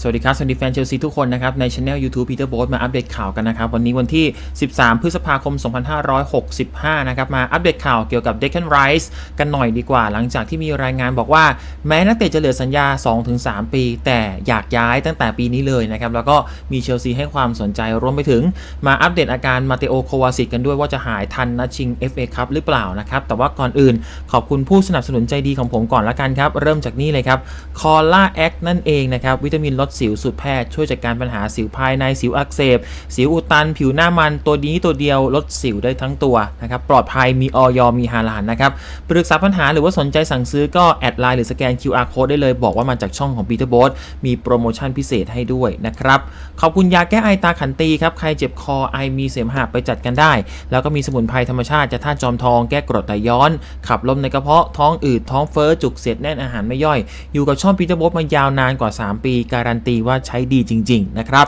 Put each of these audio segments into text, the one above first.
สวัสดีครับ สวัสดีแฟนเชลซีทุกคนนะครับ ในช anel YouTube Peter b o s มาอัปเดตข่าวกันนะครับ วันนี้วันที่ 13 พฤษภาคม 2565 นะครับ มาอัปเดตข่าวเกี่ยวกับ Declan Rice กันหน่อยดีกว่า หลังจากที่มีรายงานบอกว่า แม้นักเตะจะเหลือสัญญา 2-3 ปี แต่อยากย้ายตั้งแต่ปีนี้เลยนะครับ แล้วก็มีเชลซีให้ความสนใจรวมไปถึง มาอัปเดตอาการมาเตโอโควาซิกกันด้วยว่าจะหายทันนัดชิง FA Cup หรือเปล่านะครับแต่ว่าก่อนอื่นขอบคุณผู้สนับสนุนใจดีของผมก่อนละกันครับเริ่มจากนี่เลยครับคอล่าแอคนั่นเองนะครับวิตามินลดสิวสูตรแพทย์ช่วยจัดการปัญหาสิวภายในสิวอักเสบ สิวอุดตัน ผิวหน้ามันตัวนี้ตัวเดียวลดสิวได้ทั้งตัวนะครับปลอดภัยมีออยมีฮาลานนะครับปรึกษาปัญหาหรือว่าสนใจสั่งซื้อก็แอดไลน์หรือสแกน QR code ได้เลยบอกว่ามาจากช่องของ Peter b o s มีโปรโมชั่นพิเศษให้ด้วยนะครับขอบคุณยาแก้ไอตาขันตีครับใครเจ็บคอไอมีเสมหะไปจัดกันได้ แล้วก็มีสมุนไพรธรรมชาติจะท่าจอมทองแก้กรดไหลย้อน ขับลมในกระเพาะท้องอืดท้องเฟ้อจุกเสียดแน่นอาหารไม่ย่อย อยู่กับช่อง Peter b o s มายาวนานกว่า 3 ปีการันตีว่าใช้ดีจริง ๆ นะครับ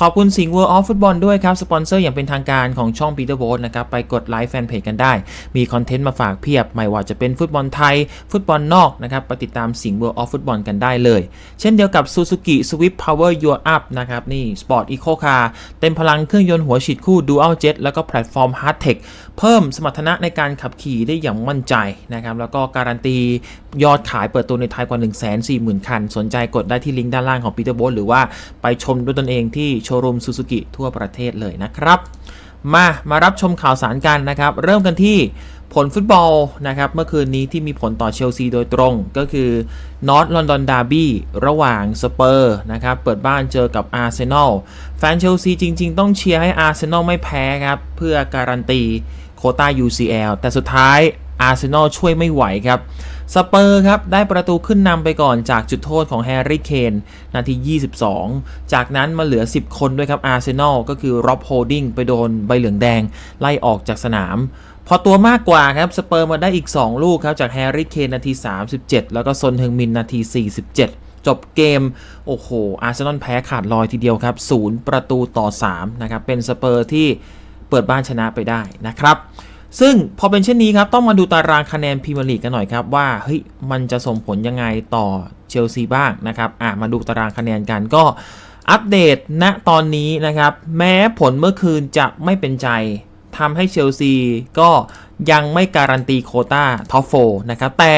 ขอบคุณสิงห์ World of Football ด้วยครับ สปอนเซอร์อย่างเป็นทางการของช่อง Peter b o s นะครับ ไปกดไลค์แฟนเพจกันได้ มีคอนเทนต์มาฝากเพียบ ไม่ว่าจะเป็นฟุตบอลไทย ฟุตบอลนอกนะครับ ไปติดตามสิงห์ World of Football กันได้เลย เช่นเดียวกับ Suzuki Swift Power Your Up นะครับ นี่ Sport Eco Car เต็มพลังเครื่องยนต์หัวฉีดคู่ Dual Jet แล้วก็แพลตฟอร์ม Hard Tech เพิ่มสมรรถนะในการขับขี่ได้อย่างมั่นใจนะครับแล้วก็การันตียอดขายเปิดตัวในไทยกว่า 140,000 คัน สนใจกดได้ที่ลิงก์ด้านล่างของ Peter b o s หรือว่าไปชมด้วยตนเองที่โชว์รูม Suzuki ทั่วประเทศเลยนะครับ มามารับชมข่าวสารกันนะครับ เริ่มกันที่ผลฟุตบอลนะครับ เมื่อคืนนี้ที่มีผลต่อเชลซีโดยตรงก็คือนอตลอนดอนดาร์บี้ระหว่างสเปอร์นะครับ เปิดบ้านเจอกับอาร์เซนอลแฟนเชลซีจริง ๆ ต้องเชียร์ให้อาร์เซนอลไม่แพ้ครับ เพื่อการันตีโคต้า UCL แต่สุดท้าย อาร์เซนอลช่วยไม่ไหวครับสเปอร์ครับได้ประตูขึ้นนำไปก่อนจากจุดโทษของแฮร์รี่เคนนาที 22 จากนั้นมาเหลือ 10 คนด้วยครับอาร์เซนอลก็คือร็อบโฮลดิงไปโดนใบเหลืองแดง ไล่ออกจากสนาม พอตัวมากกว่าครับสเปอร์มาได้อีก 2 ลูกครับจากแฮร์รี่เคนนาที 37 แล้วก็ซนเฮงมินนาที 47จบเกม โอ้โห อาร์เซนอลแพ้ขาดลอยทีเดียวครับ0ประตูต่อ 3 นะครับ เป็นสเปอร์ที่เปิดบ้านชนะไปได้นะครับ ซึ่งพอเป็นเช่นนี้ครับต้องมาดูตารางคะแนนพรีเมียร์ลีกกันหน่อยครับว่าเฮ้ยมันจะส่งผลยังไงต่อเชลซีบ้างนะครับอะมาดูตารางคะแนนกันก็อัปเดตณตอนนี้นะครับ แม้ผลเมื่อคืนจะไม่เป็นใจทำให้เชลซีก็ยังไม่การันตีโคต้าท็อปโฟนะครับ แต่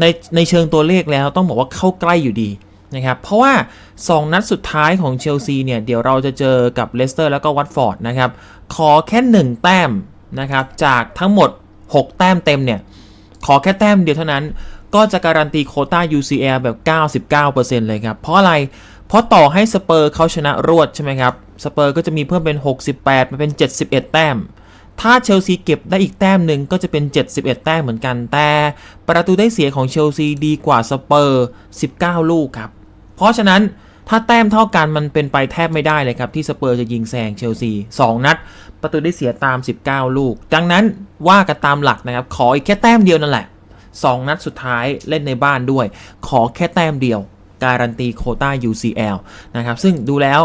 ในในเชิงตัวเลขแล้วต้องบอกว่าเข้าใกล้อยู่ดีนะครับ เพราะว่า 2 นัดสุดท้ายของเชลซีเนี่ย เดี๋ยวเราจะเจอกับเลสเตอร์แล้วก็วัตฟอร์ดนะครับ ขอแค่ 1 แต้ม นะครับจากทั้งหมด 6 แต้มเต็มเนี่ย ขอแค่แต้มเดียวเท่านั้น ก็จะการันตีโคต้า UCL แบบ 99%เลยครับ เพราะอะไร เพราะต่อให้สเปอร์เขาชนะรวดใช่ไหมครับสเปอร์ก็จะมีเพิ่มเป็น 68 มาเป็น 71 แต้ม ถ้าเชลซีเก็บได้อีกแต้มหนึ่งก็จะเป็น 71 แต้มเหมือนกัน แต่ประตูได้เสียของเชลซีดีกว่าสเปอร์ 19 ลูกครับ เพราะฉะนั้น ถ้าแต้มเท่ากันมันเป็นไปแทบไม่ได้เลยครับ ที่สเปอร์จะยิงแซงเชลซี2นัด ประตูได้เสียตาม 19 ลูก ดังนั้นว่ากันตามหลักนะครับขออีกแค่แต้มเดียวนั่นแหละ 2 นัดสุดท้ายเล่นในบ้านด้วย ขอแค่แต้มเดียว การันตีโคต้า UCL นะครับซึ่งดูแล้ว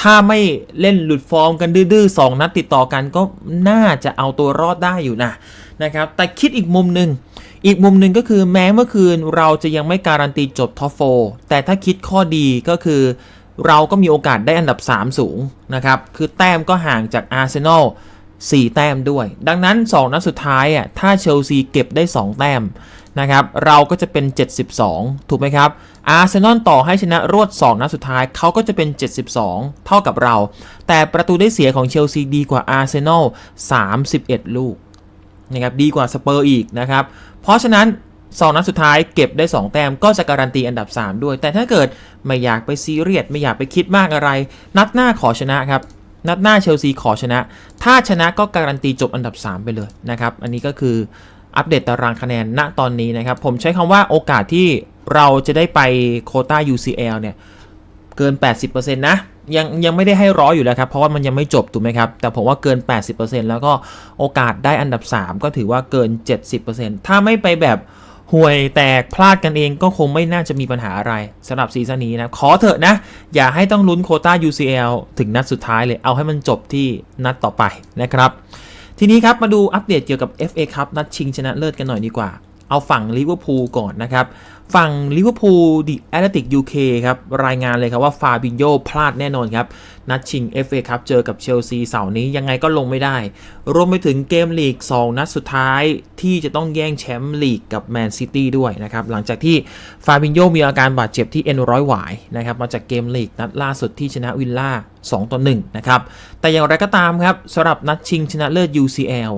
ถ้าไม่เล่นหลุดฟอร์มกันดื้อๆสองนัดติดต่อกันก็น่าจะเอาตัวรอดได้อยู่นะนะครับแต่คิดอีกมุมหนึ่ง อีกมุมหนึ่งก็คือแม้เมื่อคืนเราจะยังไม่การันตีจบท็อปโฟแต่ถ้าคิดข้อดีก็คือ เราก็มีโอกาสได้อันดับ 3 สูงนะครับ คือแต้มก็ห่างจากอาร์เซนอล4 แต้มด้วย ดังนั้น 2 นัดสุดท้ายอะถ้าเชลซีเก็บได้ 2 แต้มนะครับ เราก็จะเป็น 72 ถูกไหมครับ อาร์เซนอลต่อให้ชนะรวด 2 นัดสุดท้ายเขาก็จะเป็น 72 เท่ากับเรา แต่ประตูได้เสียของเชลซีดีกว่าอาร์เซนอล31 ลูก นะครับดีกว่าสเปอร์อีกนะครับ เพราะฉะนั้น2นัดสุดท้ายเก็บได้ 2 แต้มก็จะการันตีอันดับ 3 ด้วย แต่ถ้าเกิดไม่อยากไปซีเรียสไม่อยากไปคิดมากอะไร นัดหน้าขอชนะครับนัดหน้าเชลซีขอชนะ ถ้าชนะก็การันตีจบอันดับ 3 ไปเลยนะครับอันนี้ก็คืออัปเดตตารางคะแนนณตอนนี้นะครับ ผมใช้คำว่าโอกาสที่เราจะได้ไปโคต้า UCL เนี่ย เกิน 80%นะ ยังยังไม่ได้ให้ร้อยอยู่แล้วครับ เพราะว่ามันยังไม่จบถูกไหมครับ แต่ผมว่าเกิน 80%แล้วก็โอกาสได้อันดับ 3 ก็ถือว่าเกิน 70%ถ้าไม่ไปแบบห่วยแตกพลาดกันเองก็คงไม่น่าจะมีปัญหาอะไรสำหรับซีซั่นนี้นะ ขอเถอะนะ อย่าให้ต้องลุ้นโคต้า UCL ถึงนัดสุดท้ายเลย เอาให้มันจบที่นัดต่อไปนะครับ ทีนี้ครับมาดูอัปเดตเกี่ยวกับ FA ครับนัดชิงชนะเลิศกันหน่อยดีกว่า เอาฝั่งลิเวอร์พูลก่อนนะครับ ฝั่งลิเวอร์พูลดิแอตเลติกยูเคครับรายงานเลยครับว่าฟาบินโยพลาดแน่นอนครับนัดชิง FA ครับเจอกับเชลซีเสาร์นี้ยังไงก็ลงไม่ได้ รวมไปถึงเกมลีก 2 นัดสุดท้ายที่จะต้องแย่งแชมป์ลีกกับแมนซิตี้ด้วยนะครับ หลังจากที่ฟาบินโยมีอาการบาดเจ็บที่เอ็นร้อยหวายนะครับมาจากเกมลีกนัดล่าสุดที่ชนะวิลล่า2ต่อ1นะครับ แต่อย่างไรก็ตามครับสำหรับนัดชิงชนะเลิศ UCL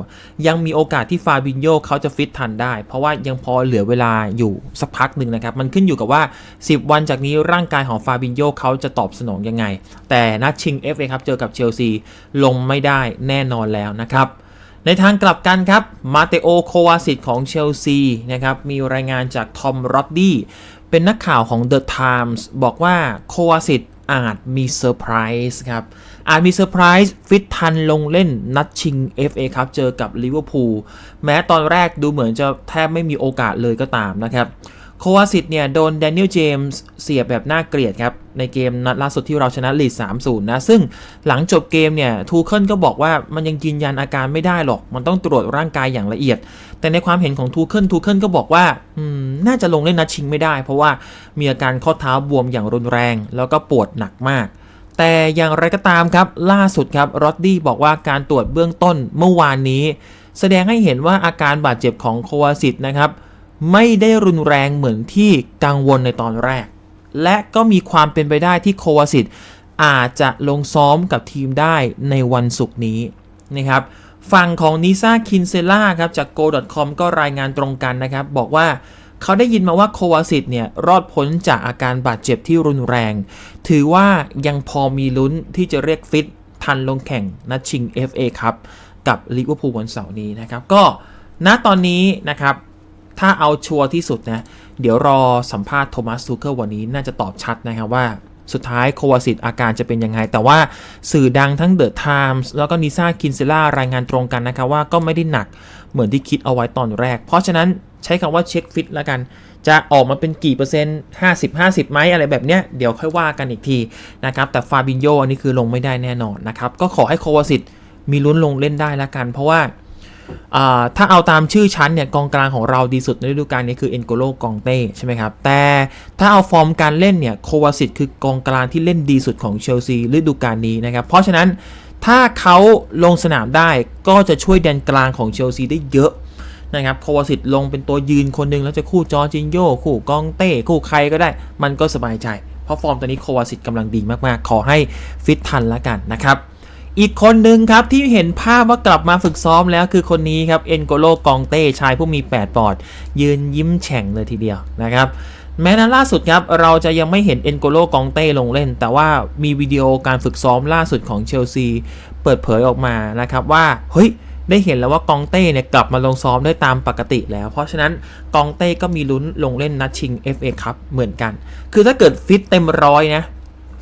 ยังมีโอกาสที่ฟาบินโยเขาจะฟิตทันได้ เพราะว่ายังพอเหลือเวลาอยู่สักพักหนึ่งนะครับ มันขึ้นอยู่กับว่า 10 วันจากนี้ร่างกายของฟาบินโยเขาจะตอบสนองยังไง แต่นัดชิง FA ครับเจอกับเชลซีลงไม่ได้แน่นอนแล้วนะครับ ในทางกลับกันครับมาเตโอโควาซิตของเชลซีนะครับมีรายงานจากทอมรอดดี้เป็นนักข่าวของ The Times บอกว่าโควาซิตอาจมีเซอร์ไพรส์ครับ อาจมีเซอร์ไพรส์ฟิตทันลงเล่นนัดชิง FA ครับเจอกับลิเวอร์พูลแม้ตอนแรกดูเหมือนจะแทบไม่มีโอกาสเลยก็ตามนะครับ โควาซิตเนี่ยโดนแดเนียลเจมส์เสียบแบบน่าเกลียดครับ ในเกมนัดล่าสุดที่เราชนะลีด3-0 นะ ซึ่งหลังจบเกมเนี่ยทูเคิลก็บอกว่ามันยังยืนยันอาการไม่ได้หรอก มันต้องตรวจร่างกายอย่างละเอียด แต่ในความเห็นของทูเคิลทูเคิลก็บอกว่าอืมน่าจะลงเล่นนัดชิงไม่ได้ เพราะว่ามีอาการข้อเท้าบวมอย่างรุนแรง แล้วก็ปวดหนักมาก แต่อย่างไรก็ตามครับล่าสุดครับรอดดี้บอกว่าการตรวจเบื้องต้นเมื่อวานนี้ แสดงให้เห็นว่าอาการบาดเจ็บของโควาซิตนะครับ ไม่ได้รุนแรงเหมือนที่กังวลในตอนแรก และก็มีความเป็นไปได้ที่โควาซิตอาจจะลงซ้อมกับทีมได้ในวันศุกร์นี้นะครับฝั่งของนิซ่าคินเซล่าครับจาก go.com ก็รายงานตรงกันนะครับ บอกว่าเขาได้ยินมาว่าโควาซิตเนี่ย รอดพ้นจากอาการบาดเจ็บที่รุนแรง ถือว่ายังพอมีลุ้นที่จะเรียกฟิต ทันลงแข่งนัดชิง FA ครับ กับลิเวอร์พูลวันเสาร์นี้นะครับ ก็ณตอนนี้นะครับ ถ้าเอาชัวร์ที่สุดนะ เดี๋ยวรอสัมภาษณ์โทมัสซูเคิลวันนี้น่าจะตอบชัดนะครับว่าสุดท้ายโควาซิตอาการจะเป็นยังไง แต่ว่าสื่อดังทั้งเดอะไทมส์แล้วก็นิซ่าคินเซล่ารายงานตรงกันนะครับว่าก็ไม่ได้หนักเหมือนที่คิดเอาไว้ตอนแรก เพราะฉะนั้นใช้คำว่าเช็คฟิตแล้วกัน จะออกมาเป็นกี่เปอร์เซ็นต์ 50 50ไหมอะไรแบบเนี้ยเดี๋ยวค่อยว่ากันอีกทีนะครับ แต่ฟาบินโยอันนี้คือลงไม่ได้แน่นอนนะครับ ก็ขอให้โควาซิตมีลุ้นลงเล่นได้ละกัน เพราะว่า ถ้าเอาตามชื่อชั้นเนี่ยกองกลางของเราดีสุดในฤดูกาลนี้คือเอ็นโกโลกองเต้ใช่ไหมครับ แต่ถ้าเอาฟอร์มการเล่นเนี่ยโควาซิตคือกองกลางที่เล่นดีสุดของเชลซีฤดูกาลนี้นะครับ เพราะฉะนั้นถ้าเขาลงสนามได้ก็จะช่วยแดนกลางของเชลซีได้เยอะนะครับโควาซิตลงเป็นตัวยืนคนหนึ่งแล้วจะคู่จอร์จินโยคู่กองเต้คู่ใครก็ได้ มันก็สบายใจ เพราะฟอร์มตอนนี้โควาซิตกำลังดีมากๆ ขอให้ฟิตทันละกันนะครับ อีกคนหนึ่งครับที่เห็นภาพว่ากลับมาฝึกซ้อมแล้วคือคนนี้ครับเอ็นโกโลกองเต้ชายผู้มี 8 ปอด ยืนยิ้มแฉ่งเลยทีเดียวนะครับแม้นั้นล่าสุดครับ เราจะยังไม่เห็นเอ็นโกโลกองเต้ลงเล่น แต่ว่ามีวิดีโอการฝึกซ้อมล่าสุดของเชลซี เปิดเผยออกมานะครับว่า เฮ้ย ได้เห็นแล้วว่ากองเต้เนี่ยกลับมาลงซ้อมได้ตามปกติแล้ว เพราะฉะนั้นกองเต้ก็มีลุ้นลงเล่นนัดชิง FA ครับเหมือนกัน คือถ้าเกิดฟิตเต็มร้อยนะ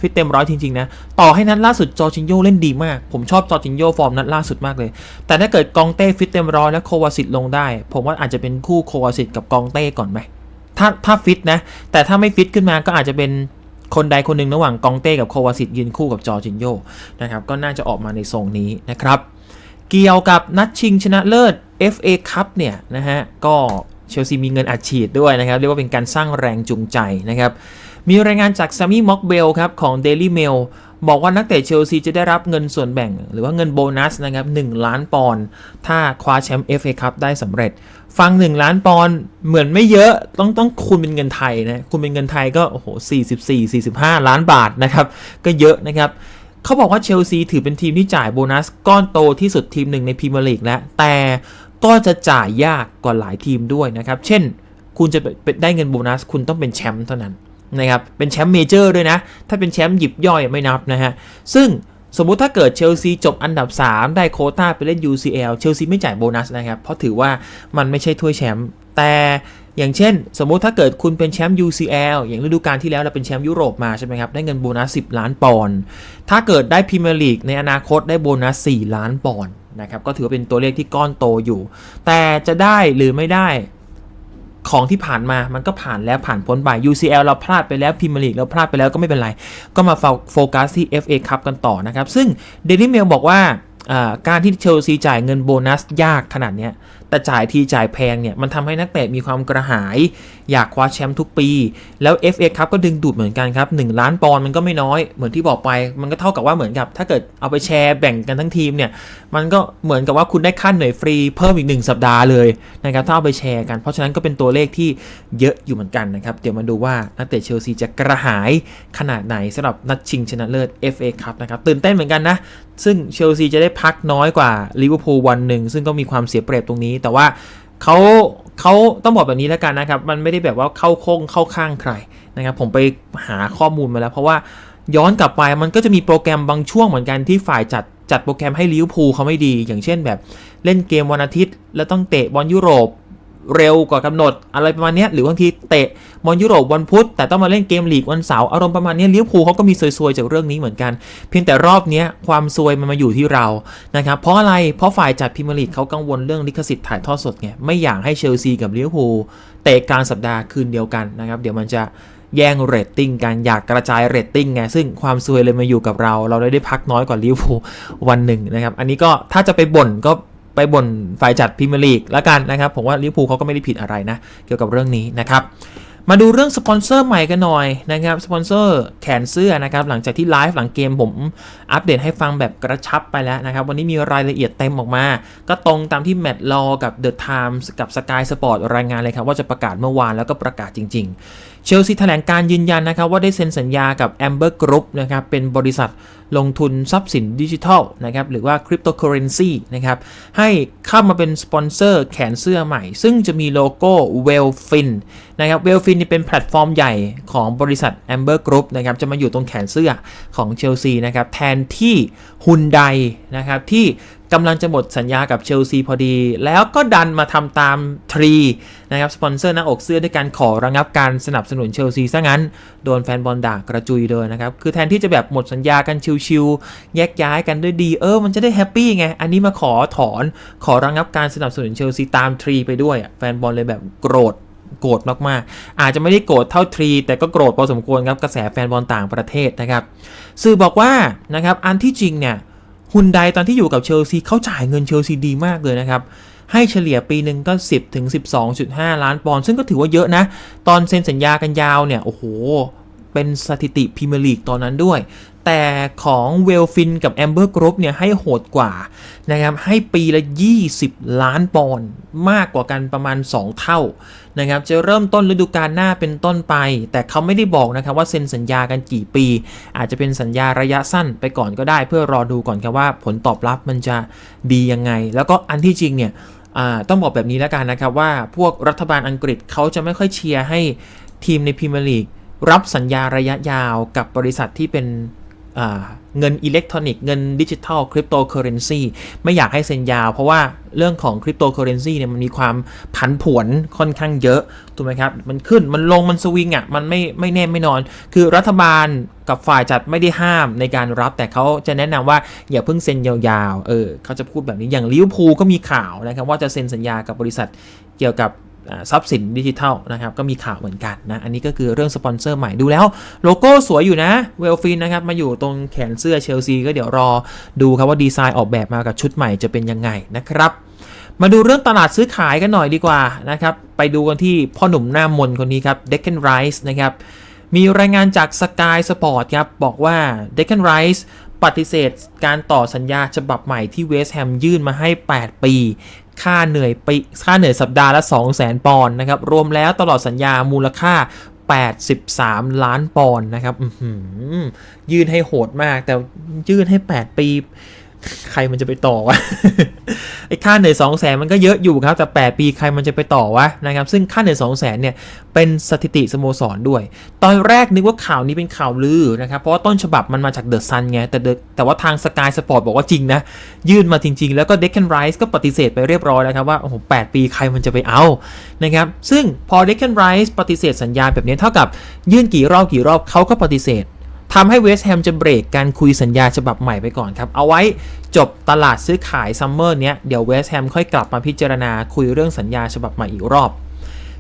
ฟิตเต็มร้อยจริง ๆ นะ ต่อให้นัดล่าสุดจอร์จินโยเล่นดีมาก ผมชอบจอร์จินโยฟอร์มนัดล่าสุดมากเลย แต่ถ้าเกิดกองเต้ฟิตเต็มร้อยแล้วโควาซิตลงได้ ผมว่าอาจจะเป็นคู่โควาซิตกับกองเต้ก่อนไหมถ้าถ้าฟิตนะ แต่ถ้าไม่ฟิตขึ้นมาก็อาจจะเป็นคนใดคนหนึ่งระหว่างกองเต้กับโควาซิตยืนคู่กับจอจินโยนะครับก็น่าจะออกมาในทรงนี้นะครับ เกี่ยวกับนัดชิงชนะเลิศ FA คัพเนี่ยนะฮะก็เชลซีมีเงินอัดฉีดด้วยนะครับ เรียกว่าเป็นการสร้างแรงจูงใจนะครับ มีรายงานจากซามี่ม็อกเบลครับของ Daily Mail บอกว่านักเตะเชลซีจะได้รับเงินส่วนแบ่ง หรือว่าเงินโบนัสนะครับ1ล้านปอนด์ถ้าคว้าแชมป์ FA คัพได้สำเร็จ ฟัง 1 ล้านปอนด์เหมือนไม่เยอะต้องต้องคูณเป็นเงินไทยนะคูณเป็นเงินไทยก็โอ้โห44 45 ล้านบาทนะครับก็เยอะนะครับเขาบอกว่าเชลซีถือเป็นทีมที่จ่ายโบนัสก้อนโตที่สุดทีมหนึ่งในพรีเมียร์ลีกแล้วแต่ก็จะจ่ายยากกว่าหลายทีมด้วยนะครับ เช่น คุณจะเป็นได้เงินโบนัส คุณต้องเป็นแชมป์เท่านั้น นะครับเป็นแชมป์เมเจอร์ด้วยนะ ถ้าเป็นแชมป์หยิบย่อยไม่นับนะฮะ ซึ่งสมมุติถ้าเกิดเชลซีจบอันดับ 3 ได้โคต้าไปเล่น UCL เชลซีไม่จ่ายโบนัสนะครับ เพราะถือว่ามันไม่ใช่ถ้วยแชมป์แต่อย่างเช่น สมมุติถ้าเกิดคุณเป็นแชมป์ UCL อย่างฤดูกาลที่แล้วเราเป็นแชมป์ยุโรปมาใช่ไหมครับได้เงินโบนัส 10 ล้านปอนด์ถ้าเกิดได้พรีเมียร์ลีกในอนาคตได้โบนัส 4 ล้านปอนด์นะครับก็ถือว่าเป็นตัวเลขที่ก้อนโตอยู่ แต่จะได้หรือไม่ได้ ของที่ผ่านมามันก็ผ่านแล้วผ่านพ้นไป UCL เราพลาดไปแล้วพรีเมียร์ลีกเราพลาดไปแล้วก็ไม่เป็นไร ก็มาโฟกัสที่ FA Cup กันต่อนะครับ ซึ่งเดนิเมลบอกว่าอ่าการที่เชลซีจ่ายเงินโบนัสยากขนาดเนี้ย แต่จ่ายทีจ่ายแพงเนี่ยมันทำให้นักเตะมีความกระหาย อยากคว้าแชมป์ทุกปี แล้ว FA ครับก็ดึงดูดเหมือนกันครับ1ล้านปอนด์มันก็ไม่น้อยเหมือนที่บอกไปมันก็เท่ากับว่าเหมือนกับ ถ้าเกิดเอาไปแชร์แบ่งกันทั้งทีมเนี่ยมันก็เหมือนกับว่าคุณได้ค่าเหนื่อยฟรีเพิ่มอีก 1 สัปดาห์เลยนะครับถ้าเอาไปแชร์กัน เพราะฉะนั้นก็เป็นตัวเลขที่เยอะอยู่เหมือนกันนะครับเดี๋ยวมาดูว่านักเตะเชลซีจะกระหายขนาดไหนสำหรับนัดชิงชนะเลิศ FA ครับนะครับตื่นเต้นเหมือนกันนะซึ่งเชลซีจะได้พักน้อยกว่าลิเวอร์พูลวันหนึ่งซึ่งก็มีความเสียเปรียบตรงนี้แต่ว่าเขาเขาต้องบอกแบบนี้แล้วกันนะครับ มันไม่ได้แบบว่าเข้าโค้งเข้าข้างใครนะครับ ผมไปหาข้อมูลมาแล้วเพราะว่าย้อนกลับไปมันก็จะมีโปรแกรมบางช่วงเหมือนกันที่ฝ่ายจัดจัดโปรแกรมให้ลิเวอร์พูลเขาไม่ดี อย่างเช่นแบบเล่นเกมวันอาทิตย์ แล้วต้องเตะบอลยุโรป เร็วกว่ากำหนดอะไรประมาณนี้หรือบางทีเตะบอลยุโรปวันพุธแต่ต้องมาเล่นเกมลีกวันเสาร์อารมณ์ประมาณนี้ลิเวอร์พูลเขาก็มีซวยๆจากเรื่องนี้เหมือนกัน เพียงแต่รอบนี้ความซวยมันมาอยู่ที่เรานะครับเพราะอะไรเพราะฝ่ายจัดพรีเมียร์ลีกเขากังวลเรื่องลิขสิทธิ์ถ่ายทอดสดไงไม่อยากให้เชลซีกับลิเวอร์พูลเตะกลางสัปดาห์คืนเดียวกันนะครับเดี๋ยวมันจะแย่งเรตติ้งกันอยากกระจายเรตติ้งไงซึ่งความซวยเลยมาอยู่กับเรา เราได้ได้พักน้อยกว่าลิเวอร์พูลวันหนึ่งนะครับ อันนี้ก็ถ้าจะไปบ่นก็ ไปบ่นฝ่ายจัดพรีเมียร์ลีกแล้วกันนะครับ ผมว่าลิเวอร์พูลเขาก็ไม่ได้ผิดอะไรนะ เกี่ยวกับเรื่องนี้นะครับ มาดูเรื่องสปอนเซอร์ใหม่กันหน่อยนะครับสปอนเซอร์แขนเสื้อนะครับหลังจากที่ไลฟ์หลังเกมผมอัปเดตให้ฟังแบบกระชับไปแล้วนะครับ วันนี้มีรายละเอียดเต็มออกมา ก็ตรงตามที่แมตต์ลอกับ The Times กับ Sky Sport รายงานเลยครับ ว่าจะประกาศเมื่อวานแล้วก็ประกาศจริง ๆ เชลซีแถลงการยืนยันนะครับ ว่าได้เซ็นสัญญากับ Amber Group นะครับเป็นบริษัทลงทุนทรัพย์สินดิจิทัลนะครับหรือว่าคริปโตเคอเรนซีนะครับให้เข้ามาเป็นสปอนเซอร์แขนเสื้อใหม่ ซึ่งจะมีโลโก้ w e l f i n นะครับ w e l f i n นี่เป็นแพลตฟอร์มใหญ่ของบริษัท Amber Group นะครับจะมาอยู่ตรงแขนเสื้อของเชลซีนะครับแทนที่ฮุนไดนะครับที่กำลังจะหมดสัญญากับเชลซีพอดี แล้วก็ดันมาทำตามทรีนะครับสปอนเซอร์หน้าอกเสื้อด้วยการขอระงับการสนับสนุนเชลซีซะงั้น โดนแฟนบอลด่ากระจุยเลยนะครับ คือแทนที่จะแบบหมดสัญญากันชิวๆแยกย้ายกันด้วยดี เออ มันจะได้แฮปปี้ไง อันนี้มาขอถอนขอระงับการสนับสนุนเชลซีตามทรีไปด้วยแฟนบอลเลยแบบโกรธ โกรธมากๆ อาจจะไม่ได้โกรธเท่าทรี แต่ก็โกรธพอสมควรครับกระแสแฟนบอลต่างประเทศนะครับ สื่อบอกว่านะครับอันที่จริงเนี่ยฮุนไดตอนที่อยู่กับเชลซีเขาจ่ายเงินเชลซีดีมากเลยนะครับให้เฉลี่ยปีหนึ่งก็ 10ถึง12.5 ล้านปอนด์ซึ่งก็ถือว่าเยอะนะ ตอนเซ็นสัญญากันยาวเนี่ย โอ้โห เป็นสถิติพรีเมียร์ลีกตอนนั้นด้วย แต่ของเวลฟินกับแอมเบอร์กรุ๊ปเนี่ยให้โหดกว่านะครับให้ปีละ 20 ล้านปอนด์มากกว่ากันประมาณ 2 เท่านะครับจะเริ่มต้นฤดูกาลหน้าเป็นต้นไป แต่เขาไม่ได้บอกนะครับว่าเซ็นสัญญากันกี่ปี อาจจะเป็นสัญญาระยะสั้นไปก่อนก็ได้ เพื่อรอดูก่อนครับว่าผลตอบรับมันจะดียังไง แล้วก็อันที่จริงเนี่ยต้องบอกแบบนี้แล้วกันนะครับว่าพวกรัฐบาลอังกฤษเขาจะไม่ค่อยเชียร์ให้ทีมในพรีเมียร์ลีก รับสัญญาระยะยาวกับบริษัทที่เป็นเงินอิเล็กทรอนิกส์เงินดิจิทัลคริปโตเคอเรนซีไม่อยากให้เซ็นยาว เพราะว่าเรื่องของคริปโตเคอเรนซีเนี่ยมันมีความผันผวนค่อนข้างเยอะถูกไหมครับ มันขึ้นมันลงมันสวิงอะมันไม่ไม่แน่ไม่นอน คือรัฐบาลกับฝ่ายจัดไม่ได้ห้ามในการรับ แต่เขาจะแนะนำว่าอย่าเพิ่งเซ็นยาวๆเออเขาจะพูดแบบนี้อย่างลิเวอร์พูลก็มีข่าวนะครับว่าจะเซ็นสัญญากับบริษัทเกี่ยวกับ ทรัพย์สินดิจิทัลนะครับ ก็มีข่าวเหมือนกันนะ อันนี้ก็คือเรื่องสปอนเซอร์ใหม่ดูแล้ว โลโก้สวยอยู่นะเวลฟินนะครับ มาอยู่ตรงแขนเสื้อเชลซีก็เดี๋ยวรอดูครับว่าดีไซน์ออกแบบมากับชุดใหม่จะเป็นยังไงนะครับมาดูเรื่องตลาดซื้อขายกันหน่อยดีกว่านะครับ ไปดูกันที่พ่อหนุ่มหน้ามนคนนี้ครับเด c ก a n Rice นะครับ มีรายงานจาก Sky Sport ครับ บอกว่าเด c ก a n Rice ปฏิเสธการต่อสัญญาฉบับใหม่ที่เวสต์แฮมยื่นมาให้ 8 ปี ค่าเหนื่อยปีค่าเหนื่อยสัปดาห์ละ200,000ปอนด์นะครับ รวมแล้วตลอดสัญญามูลค่า 83 ล้านปอนด์นะครับยื่นให้โหดมาก แต่ยื่นให้ 8 ปี ใครมันจะไปต่อวะไอ้ค่าเหนื่อย2 0 0แสนมันก็เยอะอยู่ครับ แต่ 8 ปีใครมันจะไปต่อวะนะครับ ซึ่งค่าเหนื่อย2 0 0แสนเนี่ยเป็นสถิติสโมสรด้วย ตอนแรกนึกว่าข่าวนี้เป็นข่าวลือนะครับ เพราะว่าต้นฉบับมันมาจากเดอะซันไง แต่ The- แต่ว่าทางสกายสปอร์ตบอกว่าจริงนะ ยื่นมาจริง ๆ แล้วก็เด็ก a n นไรส์ก็ปฏิเสธไปเรียบร้อยแล้วครับว่าโอ้โห8ปีใครมันจะไปเอานะครับ ซึ่งพอเด็ก a n นไรส์ปฏิเสธสัญญาแบบนี้เท่ากับยื่นกี่รอบกี่รอบเขาก็ปฏิเสธ ทำให้เวสต์แฮมจะเบรกการคุยสัญญาฉบับใหม่ไปก่อนครับ เอาไว้จบตลาดซื้อขายซัมเมอร์เนี้ยเดี๋ยวเวสต์แฮมค่อยกลับมาพิจารณาคุยเรื่องสัญญาฉบับใหม่อีกรอบ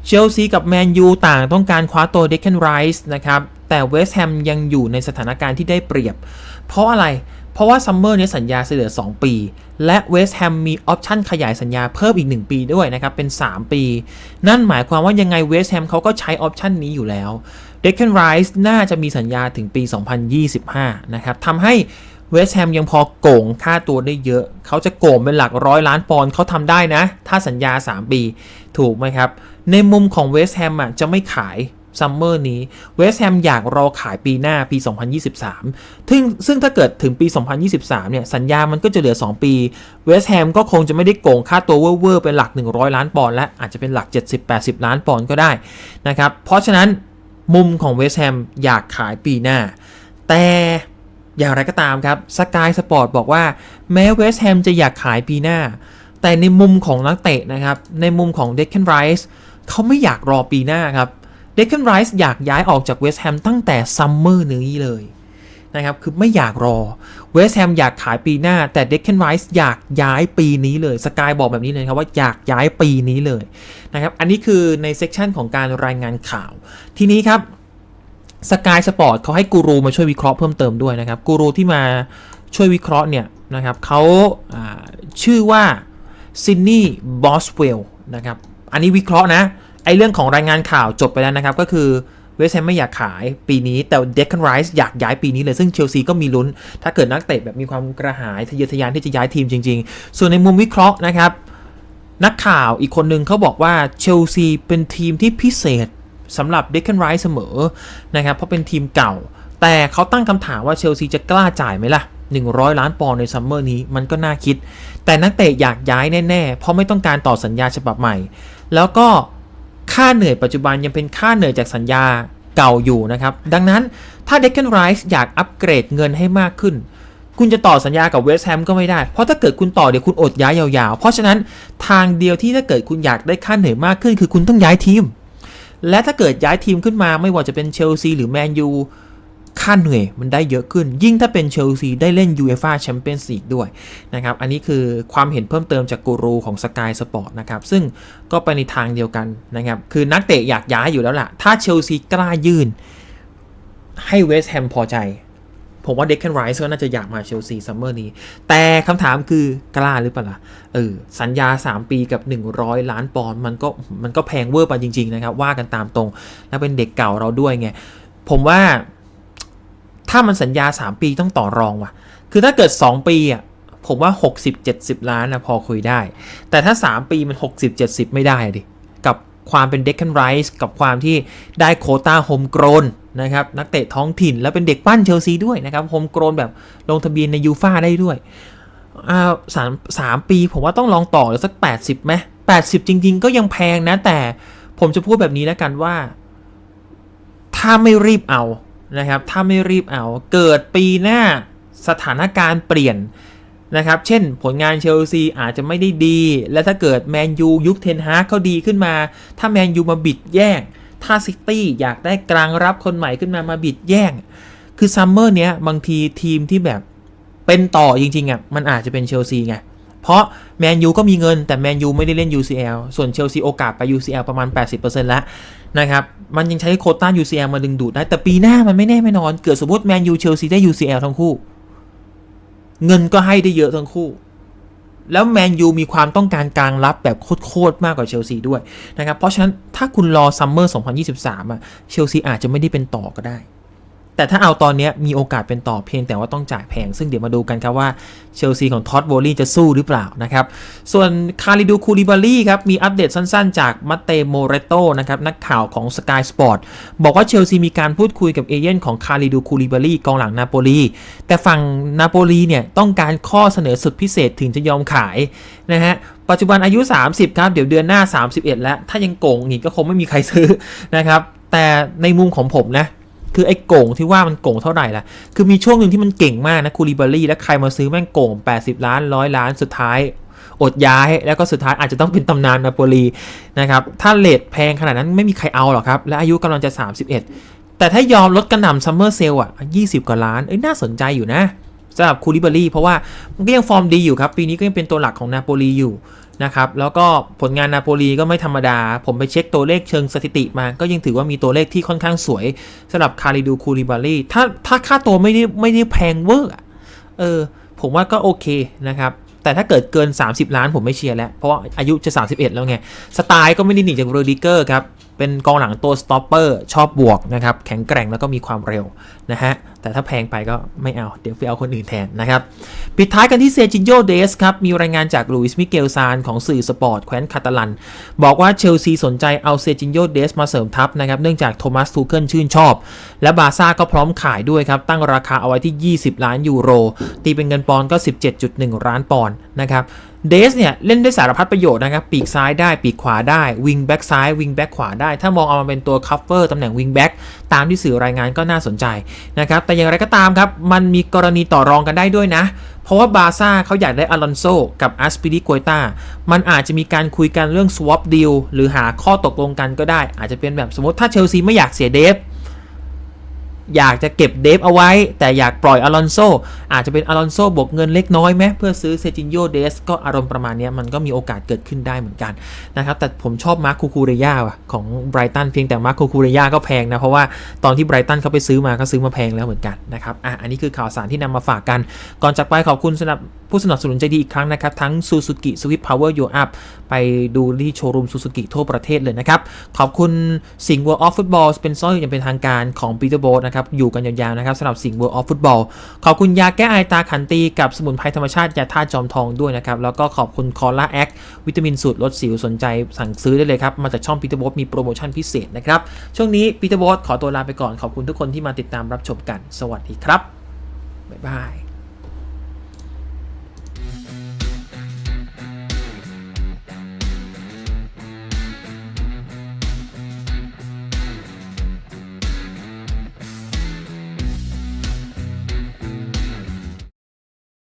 เชลซีกับแมนยูต่างต้องการคว้าตัวเด็กแคนไรส์นะครับแต่เวสต์แฮมยังอยู่ในสถานการณ์ที่ได้เปรียบ เพราะอะไรเเพราะว่าซัมเมอร์นี้ยสัญญาเหลือ 2 ปี และเวสต์แฮมมีออปชั่นขยายสัญญาเพิ่มอีก 1 ปีด้วยนะครับ เป็น 3 ปี นั่นหมายความว่ายังไงเวสต์แฮมเขาก็ใช้ออปชั่นนี้อยู่แล้วเดค a นไรส์น่าจะมีสัญญาถึงปี 2025 นะครับทำให้เวสต์แฮมยังพอโก่งค่าตัวได้เยอะ เขาจะโก่งเป็นหลักร้อยล้านปอนด์เขาทำได้นะ ถ้าสัญญา 3 ปี ถูกไหมครับ ในมุมของเวสต์แฮมอะจะไม่ขาย ซัมเมอร์นี้เวสแฮมอยากรอขายปีหน้าปี 2023 ซึ่งซึ่งถ้าเกิดถึงปี 2023 เนี่ย สัญญามันก็จะเหลือ 2 ปีเวสแฮมก็คงจะไม่ได้โกงค่าตัวเวอร์ๆเป็นหลัก 100 ล้านปอนด์และอาจจะเป็นหลัก 70-80 ล้านปอนด์ก็ได้นะครับ เพราะฉะนั้นมุมของเวสแฮมอยากขายปีหน้า แต่อย่างไรก็ตามครับสกายสปอร์ตบอกว่าแม้เวสแฮมจะอยากขายปีหน้า แต่ในมุมของนักเตะนะครับในมุมของเดคเคนไรส์เขาไม่อยากรอปีหน้าครับ เดคเคนไรส์อยากย้ายออกจากเวสต์แฮมตั้งแต่ซัมเมอร์นี้เลยนะครับ คือไม่อยากรอ เวสต์แฮมอยากขายปีหน้า แต่เดคเคนไรส์อยากย้ายปีนี้เลย สกายบอกแบบนี้เลยครับว่าอยากย้ายปีนี้เลยนะครับ อันนี้คือในเซกชันของการรายงานข่าว ทีนี้ครับสกายสปอร์ตเขาให้กูรูมาช่วยวิเคราะห์เพิ่มเติมด้วยนะครับ กูรูที่มาช่วยวิเคราะห์เนี่ยนะครับเขาาชื่อว่าซินนี่บอสเวลนะครับ อันนี้วิเคราะห์นะ เรื่องของรายงานข่าวจบไปแล้วนะครับ ก็คือเวสแฮมไม่อยากขายปีนี้ แต่เดค a นไรส์อยากย้ายปีนี้เลย ซึ่งเชลซีก็มีลุ้น ถ้าเกิดนักเตะแบบมีความกระหายทะเยอทะยานที่จะย้ายทีมจริง ๆ ส่วนในมุมวิเคราะห์นะครับ นักข่าวอีกคนนึงเขาบอกว่าเชลซีเป็นทีมที่พิเศษสำหรับเดค a นไรส์เสมอนะครับเพราะเป็นทีมเก่า แต่เขาตั้งคำถามว่าเชลซีจะกล้าจ่ายไหมล่ะ100 ล้านปอนด์ในซัมเมอร์นี้มันก็น่าคิด แต่นักเตะอยากย้ายแน่ๆ เพราะไม่ต้องการต่อสัญญาฉบับใหม่ แล้วก็ ค่าเหนื่อยปัจจุบันยังเป็นค่าเหนื่อยจากสัญญาเก่าอยู่นะครับ ดังนั้นถ้าเดค a นไรส์อยากอัปเกรดเงินให้มากขึ้น คุณจะต่อสัญญากับเวสต์แฮมก็ไม่ได้ เพราะถ้าเกิดคุณต่อเดี๋ยวคุณอดย้ายยาวๆ เพราะฉะนั้นทางเดียวที่ถ้าเกิดคุณอยากได้ค่าเหนื่อยมากขึ้น คือคุณต้องย้ายทีม และถ้าเกิดย้ายทีมขึ้นมาไม่ว่าจะเป็นเชลซีหรือแมนยู ค่าเหนื่อยมันได้เยอะขึ้น ยิ่งถ้าเป็นเชลซีได้เล่น UEFA Champions League ด้วยนะครับ อันนี้คือความเห็นเพิ่มเติมจากกูรูของ Sky Sport นะครับ ซึ่งก็ไปในทางเดียวกันนะครับ คือนักเตะอยากย้ายอยู่แล้วล่ะ ถ้าเชลซีกล้ายื่น ให้เวสต์แฮมพอใจ ผมว่าเดคแคนไรส์ก็น่าจะอยากมาเชลซีซัมเมอร์นี้ แต่คำถามคือกล้าหรือเปล่าเออสัญญา 3 ปีกับ 100 ล้านปอนด์มันก็มันก็แพงเวอร์ไปจริง ๆ นะครับ ว่ากันตามตรง แล้วเป็นเด็กเก่าเราด้วยไงผมว่า ถ้ามันสัญญา 3 ปีต้องต่อรองว่ะ คือถ้าเกิด 2 ปีอะผมว่า 60-70 ล้านนะพอคุยได้ แต่ถ้า 3 ปีมัน 60-70 ไม่ได้ดิกับความเป็นเด็ก a นไรส์กับความที่ได้โควต้าโฮมโกรนนะครับนักเตะท้องถิ่นแล้วเป็นเด็กปั้นเชลซีด้วยนะครับโฮมโกรนแบบลงทะเบียนในยูฟาได้ด้วยอ่าสามสามปีผมว่าต้องลองต่อสัก 80ไหม80 จริง ๆ ก็ยังแพงนะ แต่ผมจะพูดแบบนี้แล้วกันว่า ถ้าไม่รีบเอา นะครับถ้าไม่รีบเอาเกิดปีหน้าสถานการณ์เปลี่ยนนะครับ เช่นผลงานเชลซีอาจจะไม่ได้ดี และถ้าเกิดแมนยูยุคเทนฮากเขาดีขึ้นมา ถ้าแมนยูมาบิดแย่ง ถ้าซิตี้อยากได้กลางรับคนใหม่ขึ้นมามาบิดแย่ง คือซัมเมอร์เนี้ยบางทีทีมที่แบบเป็นต่อจริงๆอะมันอาจจะเป็นเชลซีไง เพราะแมนยูก็มีเงินแต่แมนยูไม่ได้เล่น UCL ส่วนเชลซีโอกาสไป UCL ประมาณ 80%แล้วนะครับ มันยังใช้โคต้า UCL มาดึงดูดได้ แต่ปีหน้ามันไม่แน่ไม่นอน เกิดสมมติแมนยูเชลซีได้ UCL ทั้งคู่ เงินก็ให้ได้เยอะทั้งคู่ แล้วแมนยูมีความต้องการกลางรับแบบโคตรๆมากกว่าเชลซีด้วยนะครับ เพราะฉะนั้นถ้าคุณรอซัมเมอร์ 2023อะเชลซีอาจจะไม่ได้เป็นต่อก็ได้ แต่ถ้าเอาตอนนี้มีโอกาสเป็นต่อเพียงแต่ว่าต้องจ่ายแพง ซึ่งเดี๋ยวมาดูกันครับว่าเชลซีของท็อตโบลี่จะสู้หรือเปล่านะครับ ส่วนคาริดูคูลิบาลีครับ มีอัปเดตสั้นๆ จากมัตเตโมเรโตนะครับ นักข่าวของ Sky Sport บอกว่าเชลซีมีการพูดคุยกับเอเย่นของคาริดูคูลิบาลีกองหลังนาโปลี แต่ฝั่งนาโปลีเนี่ยต้องการข้อเสนอสุดพิเศษถึงจะยอมขายนะฮะปัจจุบันอายุ 30 ครับ เดี๋ยวเดือนหน้า 31 แล้ว ถ้ายังโกงอีกก็คงไม่มีใครซื้อนะครับ แต่ในมุมของผมนะ คือไอ้โก่งที่ว่ามันโก่งเท่าไหร่ล่ะ คือมีช่วงหนึ่งที่มันเก่งมากนะคูลิบารี่แล้วใครมาซื้อแม่งโก่ง 80 ล้านร้อยล้านสุดท้าย อดย้ายแล้วก็สุดท้ายอาจจะต้องเป็นตำนานนาโปลีนะครับ ถ้าเลทแพงขนาดนั้นไม่มีใครเอาหรอกครับ และอายุกำลังจะ 31 แต่ถ้ายอมลดกระหน่ำซัมเมอร์เซลอะ 20 กว่าล้านเอ้ยน่าสนใจอยู่นะสำหรับคูลิบารี่เพราะว่ามันก็ยังฟอร์มดีอยู่ครับปีนี้ก็ยังเป็นตัวหลักของนาโปลีอยู่ นะครับแล้วก็ผลงานนาโปลีก็ไม่ธรรมดา ผมไปเช็คตัวเลขเชิงสถิติมา ก็ยังถือว่ามีตัวเลขที่ค่อนข้างสวยสำหรับคาริดูคูริบาลีถ้าถ้าค่าตัวไม่ได้ไม่ได้แพงเวอร์เออผมว่าก็โอเคนะครับแต่ถ้าเกิดเกิน 30 ล้านผมไม่เชียร์แล้ว เพราะาอายุจะ 31 แล้วไง สไตล์ก็ไม่ได้หนีจากโรดิเกอร์ครับ เป็นกองหลังตัวสต็อปเปอร์ชอบบวกนะครับ แข็งแกร่งแล้วก็มีความเร็วนะฮะ แต่ถ้าแพงไปก็ไม่เอา เดี๋ยวไปเอาคนอื่นแทนนะครับ ปิดท้ายกันที่เซจินโยเดสครับ มีรายงานจากลุยส์มิเกลซานของสื่อสปอร์ตแคว้นคาตาลัน บอกว่าเชลซีสนใจเอาเซจินโยเดสมาเสริมทัพนะครับ เนื่องจากโทมัสทูเคิลชื่นชอบ และบาร์ซ่าก็พร้อมขายด้วยครับ ตั้งราคาเอาไว้ที่ 20 ล้านยูโร ตีเป็นเงินปอนด์ก็ 17.1 ล้านปอนด์นะครับ เดสเนี่ยเล่นได้สารพัดประโยชน์นะครับ ปีกซ้ายได้ปีกขวาได้วิงแบ็กซ้ายวิงแบ็กขวาได้ ถ้ามองเอามาเป็นตัวคัฟเฟอร์ตำแหน่งวิงแบ็กตามที่สื่อรายงานก็น่าสนใจนะครับ แต่อย่างไรก็ตามครับ มันมีกรณีต่อรองกันได้ด้วยนะ เพราะว่าบาซ่าเขาอยากได้อลอนโซกับอัสปิริโกยตามันอาจจะมีการคุยกันเรื่อง swap deal หรือหาข้อตกลงกันก็ได้ อาจจะเป็นแบบสมมติถ้าเชลซีไม่อยากเสียเดฟ อยากจะเก็บเดฟเอาไว้ แต่อยากปล่อยอลอนโซอาจจะเป็นอลอนโซบวกเงินเล็กน้อยไหมเพื่อซื้อเซจินโยเดสก็อารมณ์ประมาณนี้มันก็มีโอกาสเกิดขึ้นได้เหมือนกันนะครับแต่ผมชอบมาร์คคูคูเรยาของไบรตันเพียงแต่มาร์คคูคูเรยาก็แพงนะ เพราะว่าตอนที่ไบรตันเขาไปซื้อมาก็ซื้อมาแพงแล้วเหมือนกันนะครับอะอันนี้คือข่าวสารที่นำมาฝากกัน ก่อนจากไปขอบคุณสำหรับ ผู้สนับสนุนใจดีอีกครั้งนะครับ ทั้ง Suzuki Swift Power Your Up ไปดูที่โชว์รูม Suzuki ทั่วประเทศเลยนะครับ ขอบคุณสิงห์ World of Football เป็นเซอร์อย่างเป็นทางการของ Peter b o นะครับ อยู่กันยาวๆนะครับสำหรับสิงห์ World of Football ขอบคุณยาแก้ไอตาขันตีกับสมุนไพรธรรมชาติยาธาจอมทองด้วยนะครับ แล้วก็ขอบคุณคอล่าแอควิตามินสูตรลดสิวสนใจสั่งซื้อได้เลยครับ มาจากช่อง Peter b o มีโปรโมชั่นพิเศษนะครับช่วงนี้ Peter b o ขอตัวลาไปก่อนขอบคุณทุกคนที่มาติดตามรับชมกัน สวัสดีครับบ๊ายบาย